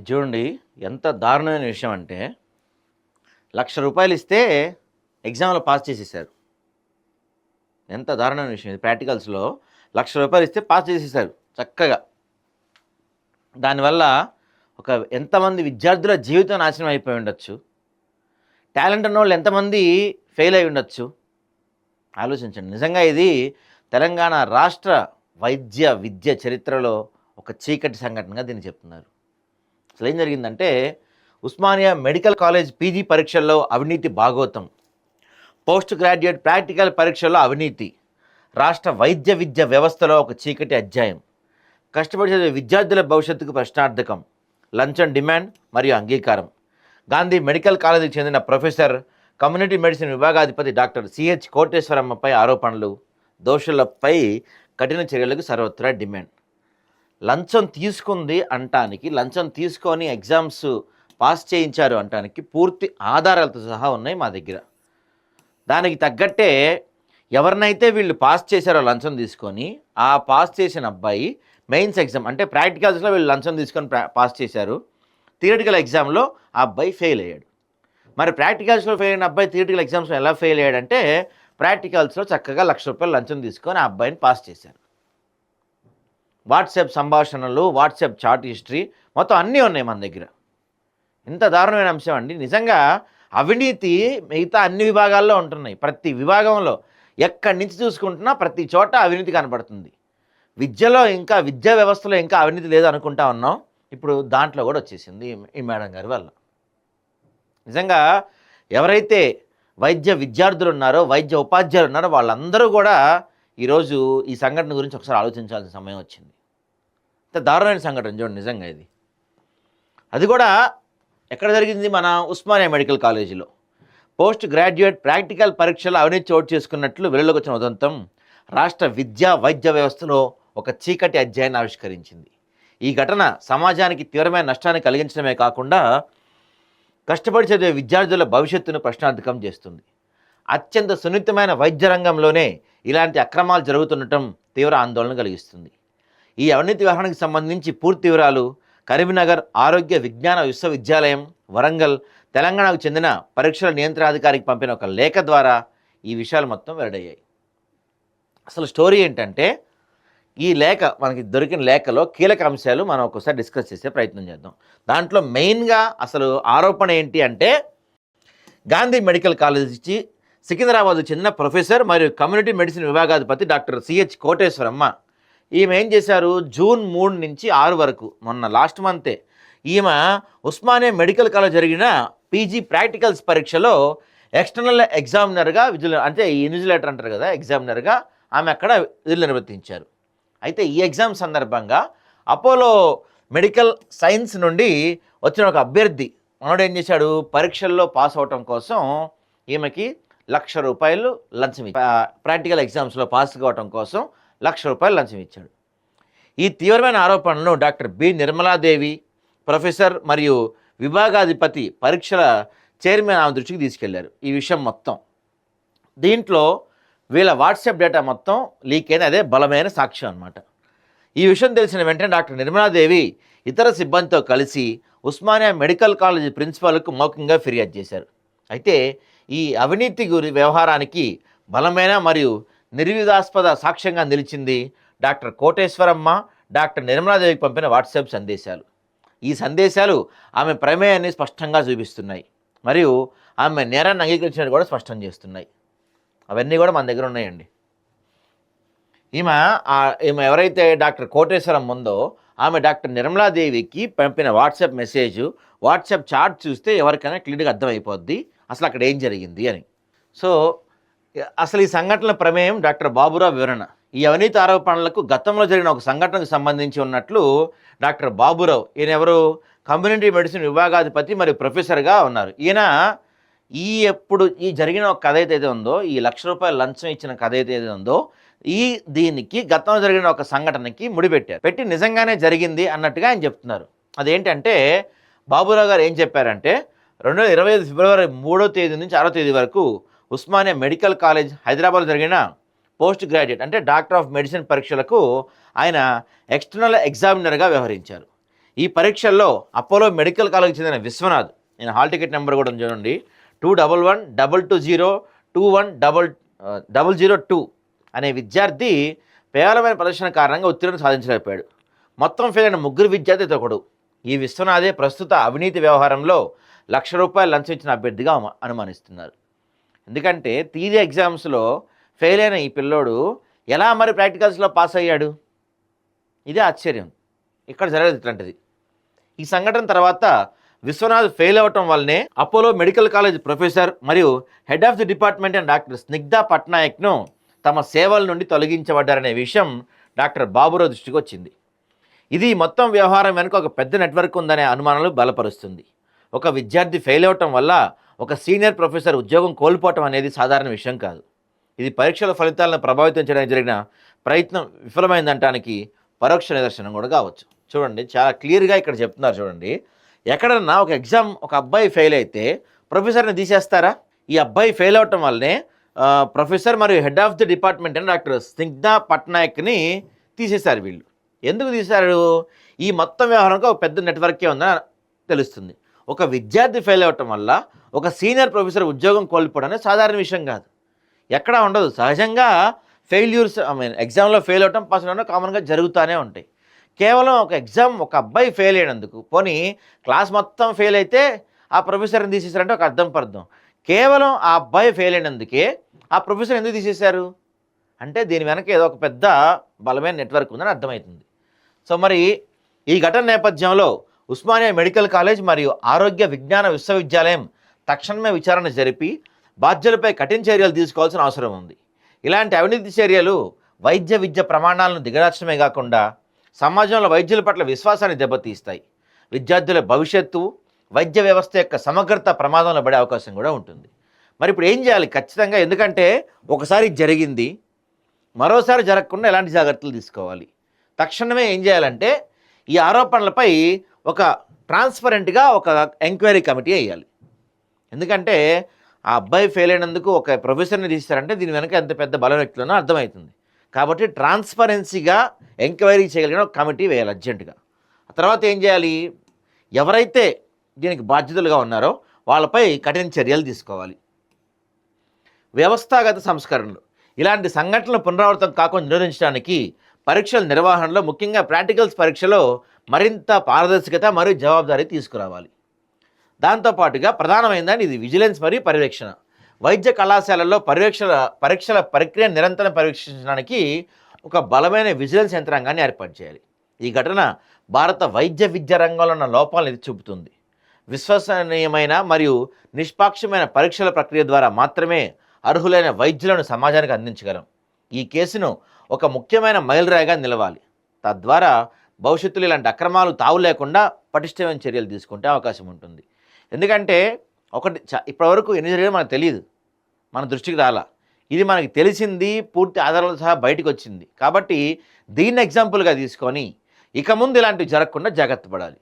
ఇది చూడండి ఎంత దారుణమైన విషయం అంటే లక్ష రూపాయలు ఇస్తే ఎగ్జామ్లో పాస్ చేసేసారు. ఎంత దారుణమైన విషయం ఇది ప్రాక్టికల్స్లో. లక్ష రూపాయలు ఇస్తే పాస్ చేసేసారు చక్కగా. దానివల్ల ఒక ఎంతమంది విద్యార్థుల జీవితం నాశనం అయిపోయి ఉండొచ్చు. టాలెంట్ ఉన్న వాళ్ళు ఎంతమంది ఫెయిల్ అయి ఉండొచ్చు. ఆలోచించండి నిజంగా ఇది తెలంగాణ రాష్ట్ర వైద్య విద్య చరిత్రలో ఒక చీకటి సంఘటనగా దీన్ని చెప్తున్నారు. అసలు ఏం జరిగిందంటే ఉస్మానియా మెడికల్ కాలేజ్ పీజీ పరీక్షల్లో అవినీతి భాగోతం. పోస్ట్ గ్రాడ్యుయేట్ ప్రాక్టికల్ పరీక్షల్లో అవినీతి. రాష్ట్ర వైద్య విద్య వ్యవస్థలో ఒక చీకటి అధ్యాయం. కష్టపడి చదివే విద్యార్థుల భవిష్యత్తుకు ప్రశ్నార్థకం. లంచం డిమాండ్ మరియు అంగీకారం. గాంధీ మెడికల్ కాలేజీకి చెందిన ప్రొఫెసర్ కమ్యూనిటీ మెడిసిన్ విభాగాధిపతి డాక్టర్ సిహెచ్ కోటేశ్వరమ్మపై ఆరోపణలు. దోషులపై కఠిన చర్యలకు సర్వత్రా డిమాండ్. లంచం తీసుకుంది అంటానికి లంచం తీసుకొని ఎగ్జామ్స్ పాస్ చేయించారు అంటానికి పూర్తి ఆధారాలతో సహా ఉన్నాయి మా దగ్గర. దానికి తగ్గట్టే ఎవరినైతే వీళ్ళు పాస్ చేశారో లంచం తీసుకొని ఆ పాస్ చేసిన అబ్బాయి మెయిన్స్ ఎగ్జామ్ అంటే ప్రాక్టికల్స్లో వీళ్ళు లంచం తీసుకొని పాస్ చేశారు. థియరిటికల్ ఎగ్జామ్లో ఆ అబ్బాయి ఫెయిల్ అయ్యాడు. మరి ప్రాక్టికల్స్లో ఫెయిల్ అయిన అబ్బాయి థియరిటికల్ ఎగ్జామ్స్లో ఎలా ఫెయిల్ అయ్యాడంటే ప్రాక్టికల్స్లో చక్కగా లక్ష రూపాయలు లంచం తీసుకొని ఆ అబ్బాయిని పాస్ చేశారు. వాట్సాప్ సంభాషణలు వాట్సాప్ చాట్ హిస్టరీ మొత్తం అన్నీ ఉన్నాయి మన దగ్గర. ఇంత దారుణమైన అంశం అండి. నిజంగా అవినీతి మిగతా అన్ని విభాగాల్లో ఉంటున్నాయి. ప్రతి విభాగంలో ఎక్కడి నుంచి చూసుకుంటున్నా ప్రతి చోట అవినీతి కనబడుతుంది. విద్యలో ఇంకా విద్యా వ్యవస్థలో ఇంకా అవినీతి లేదు అనుకుంటా ఉన్నాం. ఇప్పుడు దాంట్లో కూడా వచ్చేసింది ఈ- మేడం గారి వల్ల. నిజంగా ఎవరైతే వైద్య విద్యార్థులు ఉన్నారో వైద్య ఉపాధ్యాయులు ఉన్నారో వాళ్ళందరూ కూడా ఈరోజు ఈ సంఘటన గురించి ఒకసారి ఆలోచించాల్సిన సమయం వచ్చింది. ఇంత దారుణమైన సంఘటన చూడండి నిజంగా ఇది. అది కూడా ఎక్కడ జరిగింది? మన ఉస్మానియా మెడికల్ కాలేజీలో. పోస్ట్ గ్రాడ్యుయేట్ ప్రాక్టికల్ పరీక్షలు అవినీతి చోటు చేసుకున్నట్లు వెలుగులోకి వచ్చిన ఉదంతం రాష్ట్ర విద్యా వైద్య వ్యవస్థలో ఒక చీకటి అధ్యాయాన్ని ఆవిష్కరించింది. ఈ ఘటన సమాజానికి తీవ్రమైన నష్టాన్ని కలిగించడమే కాకుండా కష్టపడి చదివే విద్యార్థుల భవిష్యత్తును ప్రశ్నార్థకం చేస్తుంది. అత్యంత సున్నితమైన వైద్య రంగంలోనే ఇలాంటి అక్రమాలు జరుగుతుండటం తీవ్ర ఆందోళన కలిగిస్తుంది. ఈ అవినీతి వ్యవహారానికి సంబంధించి పూర్తి వివరాలు కరీంనగర్ ఆరోగ్య విజ్ఞాన విశ్వవిద్యాలయం వరంగల్ తెలంగాణకు చెందిన పరీక్షల నియంత్రణాధికారికి పంపిన ఒక లేఖ ద్వారా ఈ విషయాలు మొత్తం వెల్లడయ్యాయి. అసలు స్టోరీ ఏంటంటే ఈ లేఖ మనకి దొరికిన లేఖలో కీలక అంశాలు మనం ఒకసారి డిస్కస్ చేసే ప్రయత్నం చేద్దాం. దాంట్లో మెయిన్గా అసలు ఆరోపణ ఏంటి అంటే గాంధీ మెడికల్ కాలేజీ సికింద్రాబాద్ చెందిన ప్రొఫెసర్ మరియు కమ్యూనిటీ మెడిసిన్ విభాగాధిపతి డాక్టర్ సిహెచ్ కోటేశ్వరమ్మ. ఈమె ఏం చేశారు? జూన్ మూడు నుంచి ఆరు వరకు మొన్న లాస్ట్ మంతే. ఈమె ఉస్మానియా మెడికల్ కాలేజ్ జరిగిన పీజీ ప్రాక్టికల్స్ పరీక్షలో ఎక్స్టర్నల్ ఎగ్జామినర్గా విధులు అంటే ఇన్విజిలేటర్ అంటారు కదా ఎగ్జామినర్గా ఆమె అక్కడ విధులు నిర్వర్తించారు. అయితే ఈ ఎగ్జామ్ సందర్భంగా అపోలో మెడికల్ సైన్స్ నుండి వచ్చిన ఒక అభ్యర్థి మనోడు ఏం చేశాడు? పరీక్షల్లో పాస్ అవటం కోసం ఈమెకి లక్ష రూపాయలు లంచం ప్రాక్టికల్ ఎగ్జామ్స్లో పాస్ కావటం కోసం లక్ష రూపాయలు లంచం ఇచ్చాడు. ఈ తీవ్రమైన ఆరోపణలను డాక్టర్ బి. నిర్మలాదేవి ప్రొఫెసర్ మరియు విభాగాధిపతి పరీక్షల చైర్మన్ ఆమె దృష్టికి తీసుకెళ్ళారు. ఈ విషయం మొత్తం. దీంట్లో వీళ్ళ వాట్సాప్ డేటా మొత్తం లీక్ అయిన అదే బలమైన సాక్ష్యం అన్నమాట. ఈ విషయం తెలిసిన వెంటనే డాక్టర్ నిర్మలాదేవి ఇతర సిబ్బందితో కలిసి ఉస్మానియా మెడికల్ కాలేజ్ ప్రిన్సిపాల్కు మౌఖికంగా ఫిర్యాదు చేశారు. అయితే ఈ అవినీతి గురి వ్యవహారానికి బలమైన మరియు నిర్వివాదాస్పద సాక్ష్యంగా నిలిచింది డాక్టర్ కోటేశ్వరమ్మ డాక్టర్ నిర్మలాదేవికి పంపిన వాట్సాప్ సందేశాలు. ఈ సందేశాలు ఆమె ప్రమేయాన్ని స్పష్టంగా చూపిస్తున్నాయి మరియు ఆమె నేరాన్ని అంగీకరించినట్టు కూడా స్పష్టం చేస్తున్నాయి. అవన్నీ కూడా మన దగ్గర ఉన్నాయండి. ఈమె ఈమె ఎవరైతే డాక్టర్ కోటేశ్వరం ఉందో ఆమె డాక్టర్ నిర్మలాదేవికి పంపిన వాట్సాప్ మెసేజ్ వాట్సాప్ చాట్ చూస్తే ఎవరికైనా క్లియర్గా అర్థమైపోద్ది. అసలు అక్కడ ఏం జరిగింది అని. సో అసలు ఈ సంఘటనల ప్రమేయం డాక్టర్ బాబురావు వివరణ. ఈ అవినీతి ఆరోపణలకు గతంలో జరిగిన ఒక సంఘటనకు సంబంధించి ఉన్నట్లు డాక్టర్ బాబురావు ఈయన ఎవరు కమ్యూనిటీ మెడిసిన్ విభాగాధిపతి మరియు ప్రొఫెసర్గా ఉన్నారు. ఈయన ఈ ఎప్పుడు ఈ జరిగిన ఒక కథ అయితే ఉందో ఈ లక్ష రూపాయల లంచం ఇచ్చిన కథ అయితే ఉందో ఈ దీనికి గతంలో జరిగిన ఒక సంఘటనకి ముడిపెట్టారు. పెట్టి నిజంగానే జరిగింది అన్నట్టుగా ఆయన చెప్తున్నారు. అదేంటంటే బాబురావు గారు ఏం చెప్పారంటే రెండు వేల ఇరవై ఐదు ఫిబ్రవరి మూడో తేదీ నుంచి ఆరో తేదీ వరకు ఉస్మానియా మెడికల్ కాలేజ్ హైదరాబాద్ జరిగిన పోస్ట్ గ్రాడ్యుయేట్ అంటే డాక్టర్ ఆఫ్ మెడిసిన్ పరీక్షలకు ఆయన ఎక్స్టర్నల్ ఎగ్జామినర్గా వ్యవహరించారు. ఈ పరీక్షల్లో అపోలో మెడికల్ కాలేజ్కి చెందిన విశ్వనాథ్ నేను హాల్ టికెట్ నెంబర్ కూడా చూడండి two double one double two zero two one double double zero two అనే విద్యార్థి పేలమైన ప్రదర్శన కారణంగా ఉత్తీర్ణత సాధించలేకపోయాడు. మొత్తం ఫెయిల్ అయిన ముగ్గురు విద్యార్థి ఒకడు ఈ విశ్వనాథే ప్రస్తుత అవినీతి వ్యవహారంలో లక్ష రూపాయలు లంచం ఇచ్చిన అభ్యర్థిగా అనుమానిస్తున్నారు. ఎందుకంటే థియరీ ఎగ్జామ్స్లో ఫెయిల్ అయిన ఈ పిల్లోడు ఎలా మరి ప్రాక్టికల్స్లో పాస్ అయ్యాడు? ఇదే ఆశ్చర్యం. ఇక్కడ జరగదు ఇట్లాంటిది. ఈ సంఘటన తర్వాత విశ్వనాథ్ ఫెయిల్ అవ్వటం వల్లనే అపోలో మెడికల్ కాలేజ్ ప్రొఫెసర్ మరియు head of the department and doctor Snigdha పట్నాయక్ను తమ సేవల నుండి తొలగించబడ్డారనే విషయం డాక్టర్ బాబురావు దృష్టికి వచ్చింది ఇది మొత్తం వ్యవహారం వెనుక ఒక పెద్ద నెట్వర్క్ ఉందనే అనుమానాలు బలపరుస్తుంది. ఒక విద్యార్థి ఫెయిల్ అవ్వటం వల్ల ఒక సీనియర్ ప్రొఫెసర్ ఉద్యోగం కోల్పోవటం అనేది సాధారణ విషయం కాదు. ఇది పరీక్షల ఫలితాలను ప్రభావితం చేయడానికి జరిగిన ప్రయత్నం విఫలమైందంటానికి పరోక్ష నిదర్శనం కూడా కావచ్చు. చూడండి చాలా క్లియర్గా ఇక్కడ చెప్తున్నారు చూడండి. ఎక్కడన్నా ఒక ఎగ్జామ్ ఒక అబ్బాయి ఫెయిల్ అయితే ప్రొఫెసర్ని తీసేస్తారా? ఈ అబ్బాయి ఫెయిల్ అవటం వల్లనే ప్రొఫెసర్ మరియు హెడ్ ఆఫ్ ది డిపార్ట్మెంట్ అని డాక్టర్ స్నిగ్ధ పట్నాయక్ని తీసేశారు వీళ్ళు. ఎందుకు తీశారు? ఈ మొత్తం వ్యవహారంలో ఒక పెద్ద నెట్వర్కే ఉందని తెలుస్తుంది. ఒక విద్యార్థి ఫెయిల్ అవ్వటం వల్ల ఒక సీనియర్ ప్రొఫెసర్ ఉద్యోగం కోల్పోవడం అనేది సాధారణ విషయం కాదు. ఎక్కడా ఉండదు. సహజంగా ఫెయిల్యూర్స్ ఐ మీన్ ఎగ్జామ్లో ఫెయిల్ అవటం పాస్ అవడం కామన్గా జరుగుతూనే ఉంటాయి. కేవలం ఒక ఎగ్జామ్ ఒక అబ్బాయి ఫెయిల్ అయినందుకు పోనీ క్లాస్ మొత్తం ఫెయిల్ అయితే ఆ ప్రొఫెసర్ని తీసేసారంటే ఒక అర్థం పర్థం. కేవలం ఆ అబ్బాయి ఫెయిల్ అయినందుకే ఆ ప్రొఫెసర్ ఎందుకు తీసేశారు? అంటే దీని వెనక ఏదో ఒక పెద్ద బలమైన నెట్వర్క్ ఉందని అర్థమవుతుంది. సో మరి ఈ ఘటన నేపథ్యంలో ఉస్మానియా మెడికల్ కాలేజ్ మరియు ఆరోగ్య విజ్ఞాన విశ్వవిద్యాలయం తక్షణమే విచారణ జరిపి బాధ్యులపై కఠిన చర్యలు తీసుకోవాల్సిన అవసరం ఉంది. ఇలాంటి అవినీతి చర్యలు వైద్య విద్య ప్రమాణాలను దిగదార్చడమే కాకుండా సమాజంలో వైద్యుల పట్ల విశ్వాసాన్ని దెబ్బతీస్తాయి. విద్యార్థుల భవిష్యత్తు వైద్య వ్యవస్థ యొక్క సమగ్రత ప్రమాదంలో పడే అవకాశం కూడా ఉంటుంది. మరి ఇప్పుడు ఏం చేయాలి? ఖచ్చితంగా ఎందుకంటే ఒకసారి జరిగింది మరోసారి జరగకుండా ఎలాంటి జాగ్రత్తలు తీసుకోవాలి? తక్షణమే ఏం చేయాలంటే ఈ ఆరోపణలపై ఒక ట్రాన్స్పరెంట్గా ఒక ఎంక్వైరీ కమిటీ వేయాలి. ఎందుకంటే ఆ అబ్బాయి ఫెయిల్ అయినందుకు ఒక ప్రొఫెసర్ని తీస్తారంటే దీని వెనక ఎంత పెద్ద బల వ్యక్తులనో అర్థమవుతుంది. కాబట్టి ట్రాన్స్పరెన్సీగా ఎంక్వైరీ చేయగలిగిన ఒక కమిటీ వేయాలి అర్జెంటుగా. ఆ తర్వాత ఏం చేయాలి? ఎవరైతే దీనికి బాధ్యతలుగా ఉన్నారో వాళ్ళపై కఠిన చర్యలు తీసుకోవాలి. వ్యవస్థాగత సంస్కరణలు. ఇలాంటి సంఘటనలు పునరావృతం కాకుండా నిరోధించడానికి పరీక్షల నిర్వహణలో ముఖ్యంగా ప్రాక్టికల్స్ పరీక్షలో మరింత పారదర్శకత మరియు జవాబుదారీ తీసుకురావాలి. దాంతోపాటుగా ప్రధానమైనదాన్ని ఇది విజిలెన్స్ మరియు పర్యవేక్షణ. వైద్య కళాశాలల్లో పర్యవేక్షణ పరీక్షల ప్రక్రియ నిరంతరం పరీక్షించడానికి ఒక బలమైన విజిలెన్స్ యంత్రాంగాన్ని ఏర్పాటు చేయాలి. ఈ ఘటన భారత వైద్య విద్య రంగంలో ఉన్న లోపాలను ఎత్తి చూపుతుంది. విశ్వసనీయమైన మరియు నిష్పాక్షమైన పరీక్షల ప్రక్రియ ద్వారా మాత్రమే అర్హులైన వైద్యులను సమాజానికి అందించగలం. ఈ కేసును ఒక ముఖ్యమైన మైలురాయిగా నిలవాలి. తద్వారా భవిష్యత్తులో ఇలాంటి అక్రమాలు తావు లేకుండా పటిష్టమైన చర్యలు తీసుకుంటే అవకాశం ఉంటుంది. ఎందుకంటే ఒకటి ఇప్పటివరకు ఎన్ని జరిగినా మనకు తెలియదు మన దృష్టికి రాలా. ఇది మనకి తెలిసింది పూర్తి ఆధారాలతో సహా బయటకు వచ్చింది. కాబట్టి దీన్ని ఎగ్జాంపుల్గా తీసుకొని ఇక ముందు ఇలాంటివి జరగకుండా జాగ్రత్త పడాలి.